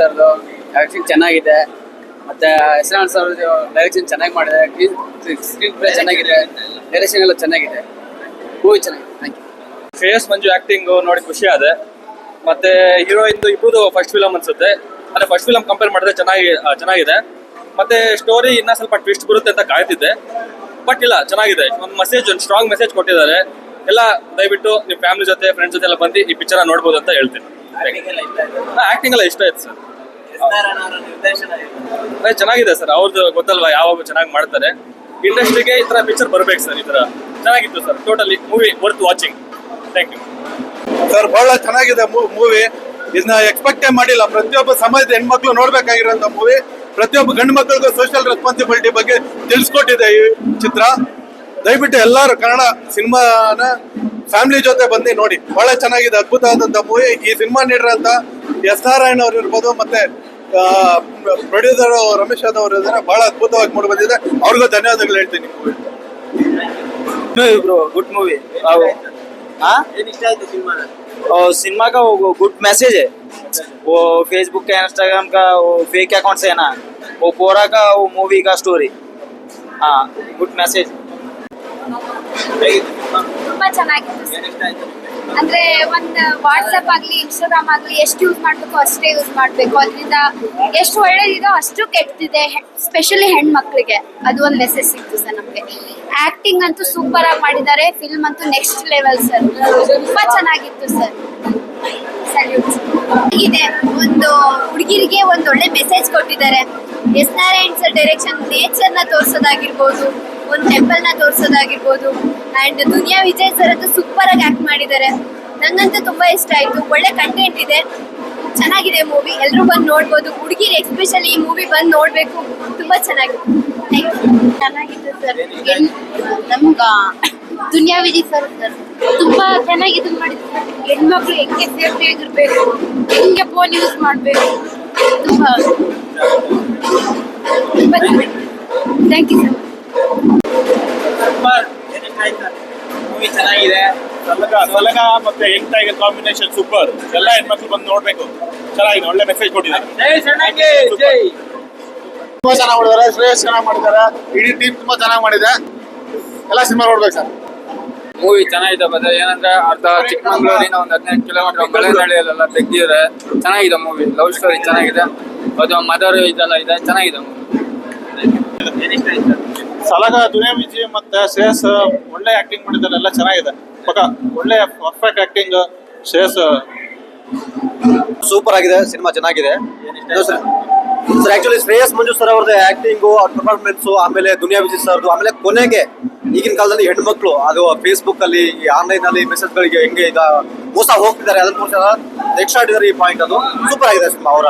ಸರ್ದು ಆಕ್ಟಿಂಗ್ ಚೆನ್ನಾಗಿದೆ. ಮತ್ತೆ ಹೆಸರಾನ್ ಸರ್ ಡೈರೆಕ್ಷನ್ ಚೆನ್ನಾಗಿ ಮಾಡಿದೆ ಸ್ಕ್ರೀನ್ ಪ್ಲೇ ಚೆನ್ನಾಗಿದೆ. ಡೈರೆಕ್ಷನ್ ಎಲ್ಲ ಚೆನ್ನಾಗಿದೆ. ಮೂವಿ ಚೆನ್ನಾಗಿದೆ. Thank you Shreyas Manju acting ನೋಡಿ ಖುಷಿ ಆದೆ. ಮತ್ತೆ ಹೀರೋಯಿನ್ ಇಬ್ಬರದು ಫಸ್ಟ್ ಫಿಲಮ್ ಅನ್ಸುತ್ತೆ. ಅಂದ್ರೆ ಫಸ್ಟ್ ಫಿಲಮ್ ಕಂಪೇರ್ ಮಾಡಿದ್ರೆ ಚೆನ್ನಾಗಿ ಚೆನ್ನಾಗಿದೆ. ಮತ್ತೆ ಸ್ಟೋರಿ ಇನ್ನ ಸ್ವಲ್ಪ ಟ್ವಿಸ್ಟ್ ಬರುತ್ತೆ ಅಂತ ಕಾಯ್ತಿದ್ದೆ. ಬಟ್ ಇಲ್ಲ, ಚೆನ್ನಾಗಿದೆ. ಒಂದು ಮೆಸೇಜ್ ಒಂದು ಸ್ಟ್ರಾಂಗ್ ಮೆಸೇಜ್ ಕೊಟ್ಟಿದ್ದಾರೆ. ಎಲ್ಲ ದಯವಿಟ್ಟು ನಿಮ್ಮ ಫ್ಯಾಮಿಲಿ ಜೊತೆ ಫ್ರೆಂಡ್ಸ್ ಜೊತೆ ಎಲ್ಲ ಬಂದು ಈ ಪಿಕ್ಚರ್ ನೋಡ್ಬೋದು ಅಂತ ಹೇಳ್ತೀನಿ. ಆಕ್ಟಿಂಗ್ ಎಲ್ಲ ಇಷ್ಟ ಆಯ್ತು ಸರ್. ಅದೇ ಚೆನ್ನಾಗಿದೆ ಸರ್ ಅವ್ರದ್ದು ಗೊತ್ತಲ್ವಾ ಯಾವಾಗ ಚೆನ್ನಾಗಿ ಮಾಡ್ತಾರೆ. ಇಂಡಸ್ಟ್ರಿಗೆ ಈ ತರ ಪಿಕ್ಚರ್ ಬರ್ಬೇಕು ಸರ್ ಈ ತರ. ಚೆನ್ನಾಗಿತ್ತು sir totally movie worth watching thank you sir ಬಹಳ ಚೆನ್ನಾಗಿದೆ ಮೂವಿ ಇದನ್ನ ಎಕ್ಸ್ಪೆಕ್ಟೇ ಮಾಡಿಲ್ಲ. ಪ್ರತಿಯೊಬ್ಬ ಸಮಾಜದ ಹೆಣ್ಮಕ್ಳು ನೋಡ್ಬೇಕಾಗಿರೋಂಥ ಮೂವಿ ಪ್ರತಿಯೊಬ್ಬ ಗಂಡು ಮಕ್ಕಳಿಗೂ ಸೋಷಿಯಲ್ ರೆಸ್ಪಾನ್ಸಿಬಿಲಿಟಿ ಬಗ್ಗೆ ತಿಳಿಸ್ಕೊಟ್ಟಿದೆ ಈ ಚಿತ್ರ. ದಯವಿಟ್ಟು ಎಲ್ಲರೂ ಕನ್ನಡ ಸಿನಿಮಾನ ಫ್ಯಾಮಿಲಿ ಜೊತೆ ಬಂದು ನೋಡಿ ಬಹಳ ಚೆನ್ನಾಗಿದೆ ಅದ್ಭುತವಾದಂಥ ಮೂವಿ ಈ ಸಿನಿಮಾ ನೀಡಿರೋಂಥ ಎಸ್ ನಾರಾಯಣ ಅವ್ರು ಇರ್ಬೋದು ಮತ್ತೆ ಪ್ರೊಡ್ಯೂಸರ್ ರಮೇಶ್ ಯಾದವ್ ಅವರು ಇದ್ದಾರೆ ಬಹಳ ಅದ್ಭುತವಾಗಿ ಮೂಡಿ ಬಂದಿದೆ ಅವ್ರಿಗೂ ಧನ್ಯವಾದಗಳು ಹೇಳ್ತೀನಿ ब्रो गुड मूवी हाँ और सिनेमा का वो गुड मैसेज है वो फेसबुक का इंस्टाग्राम का वो फेक अकाउंट से है ना वो पूरा का वो मूवी का स्टोरी हाँ गुड मैसेज ತುಂಬಾ ಚೆನ್ನಾಗಿತ್ತು ಸರ್. ಅಂದ್ರೆ ಒಂದ್ ವಾಟ್ಸಪ್ ಆಗ್ಲಿ ಇನ್ಸ್ಟಾಗ್ರಾಮ್ ಆಗ್ಲಿ ಎಷ್ಟು ಯೂಸ್ ಮಾಡ್ಬೇಕು ಅಷ್ಟೇ ಯೂಸ್ ಮಾಡ್ಬೇಕು. ಅದರಿಂದ ಎಷ್ಟು ಒಳ್ಳೇದಿದೋ ಅಷ್ಟು ಕೆಟ್ಟಿದೆ ಸ್ಪೆಷಲಿ ಹೆಣ್ಮಕ್ಳಿಗೆ. ಅದು ಒಂದು ಮೆಸೇಜ್ ಸಿಕ್ತು ಸರ್ ನಮ್ಗೆ. ಆಕ್ಟಿಂಗ್ ಅಂತೂ ಸೂಪರ್ ಆಗಿ ಮಾಡಿದ್ದಾರೆ ಫಿಲ್ಮ್ ಅಂತೂ ನೆಕ್ಸ್ಟ್ ಲೆವೆಲ್ ಸರ್. ತುಂಬಾ ಚೆನ್ನಾಗಿತ್ತು ಸರ್. ಇದೆ ಒಂದು ಹುಡುಗಿರಿಗೆ ಒಂದು ಒಳ್ಳೆ ಮೆಸೇಜ್ ಕೊಟ್ಟಿದ್ದಾರೆ. ಎಸ್ ನಾರಾಯಣ್ ಸರ್ ಡೈರೆಕ್ಷನ್ ನೇಚರ್ನ ತೋರ್ಸೋದಾಗಿರ್ಬೋದು. ಒಂದು ಟೆಂಪಲ್ನ ತೋರ್ಸೋದಾಗಿರ್ಬೋದು. ಅಂಡ್ ದುನಿಯಾ ವಿಜಯ್ ಸರ್ ಅಂತ ಸೂಪರ್ ಆಗಿ ಆಕ್ಟ್ ಮಾಡಿದ್ದಾರೆ. ನಂಗಂತೂ ತುಂಬಾ ಇಷ್ಟ ಆಯ್ತು. ಒಳ್ಳೆ ಕಂಟೆಂಟ್ ಇದೆ. ಚೆನ್ನಾಗಿದೆ ಮೂವಿ ಎಲ್ಲರೂ ಬಂದು ನೋಡ್ಬೋದು. ಹುಡುಗಿರು ಎಸ್ಪೆಷಲಿ ಈ ಮೂವಿ ಬಂದು ನೋಡ್ಬೇಕು. ತುಂಬಾ ಚೆನ್ನಾಗಿದೆ. ಥ್ಯಾಂಕ್ ಯು ಸರ್ ನಮ್ಗ ದುನಿಯಾ ವಿಜಯ್ ಸರ್ ಸರ್ ತುಂಬಾ ಚೆನ್ನಾಗಿ ಇದು ಮಾಡಿದ್ರು ಹೆಣ್ಮಕ್ಳು ಹೆಂಗೆ ಸೇಫ್ಟಿ ಆಗಿರ್ಬೇಕು. ಹೆಂಗೆ ಫೋನ್ ಯೂಸ್ ಮಾಡ್ಬೇಕು. ತುಂಬಾ ತುಂಬಾ ಥ್ಯಾಂಕ್ ಯು ಸರ್ ಮೂವಿ ಚೆನ್ನಾಗಿದೆ ಸಲಗ ಸಲಗ ಮತ್ತೆ ಹೆಂಗ್ ಟೈಗರ್ ಕಾಂಬಿನೇಷನ್ ಸೂಪರ್ ಎಲ್ಲ ಹೆಣ್ಮಕ್ಳು ಬಂದು ನೋಡ್ಬೇಕು. ಚೆನ್ನಾಗಿದೆ ಒಳ್ಳೆ ಮೆಸೇಜ್ ಕೊಟ್ಟಿದ್ದಾರೆ. ತುಂಬಾ ಚೆನ್ನಾಗಿ ಮಾಡಿದ್ದಾರೆ ಶ್ರೇಯಸ್ ಚೆನ್ನಾಗಿ ಮಾಡಿದ್ದಾರೆ. ಇಡೀ ಟೀಮ್ ತುಂಬಾ ಚೆನ್ನಾಗಿ ಮಾಡಿದೆ. ಎಲ್ಲ ಸಿನಿಮಾ ನೋಡ್ಬೇಕು ಸರ್. ಮೂವಿ ಚೆನ್ನಾಗಿದೆ ಬದ ಏನಂದ್ರೆ ಅರ್ಧ ಚಿಕ್ಕಮಂಗ್ಳೂರಿನ ಒಂದು ಹದಿನೈದು ಕಿಲೋಮೀಟರ್ ಬೆಳೆನಳ್ಳಿಯಲ್ಲೆಲ್ಲ ತೆಗ್ದಿದ್ರೆ ಚೆನ್ನಾಗಿದೆ ಮೂವಿ ಲವ್ ಸ್ಟೋರಿ ಚೆನ್ನಾಗಿದೆ. ಅದು ಮದರ್ ಇದೆಲ್ಲ ಇದೆ ಚೆನ್ನಾಗಿದೆ ಮೂವಿ ಸಲಗ ದುನಿಯಾ ವಿಜಯ್ ಮತ್ತೆ ಶ್ರೇಯಸ್ ಒಳ್ಳೆ ಆಕ್ಟಿಂಗ್ ಮಾಡಿದ್ದಾರೆ, ಎಲ್ಲ ಚೆನ್ನಾಗಿದೆ. ಪಕ್ಕ ಒಳ್ಳೆ ಪರ್ಫೆಕ್ಟ್ ಆಕ್ಟಿಂಗ್ ಶ್ರೇಯಸ್. ಸೂಪರ್ ಆಗಿದೆ ಸಿನಿಮಾ ಚೆನ್ನಾಗಿದೆ. Sir actually Shreyas Manju sir ಅವ್ರದ್ದು ಆಕ್ಟಿಂಗ್ ಅವ್ರ ಪರ್ಫಾರ್ಮೆನ್ಸ್ ಆಮೇಲೆ ದುನಿಯಾ ವಿಜಯ್ ಸರ್ದು ಆಮೇಲೆ ಕೊನೆಗೆ ಈಗಿನ ಕಾಲದಲ್ಲಿ ಹೆಣ್ಮಕ್ಳು ಅದು ಫೇಸ್ಬುಕ್ ಅಲ್ಲಿ ಆನ್ಲೈನ್ ಅಲ್ಲಿ ಮೆಸೇಜ್ ಗಳಿಗೆ ಹೆಂಗೆ ಈಗ ಮೋಸ ಹೋಗ್ತಿದ್ದಾರೆ ಅದನ್ನ ಎಕ್ಸ್ಟ್ರಾ ಪಾಯಿಂಟ್ ಅದು. ಸೂಪರ್ ಆಗಿದೆ ಸಿನಿಮಾ ಅವರ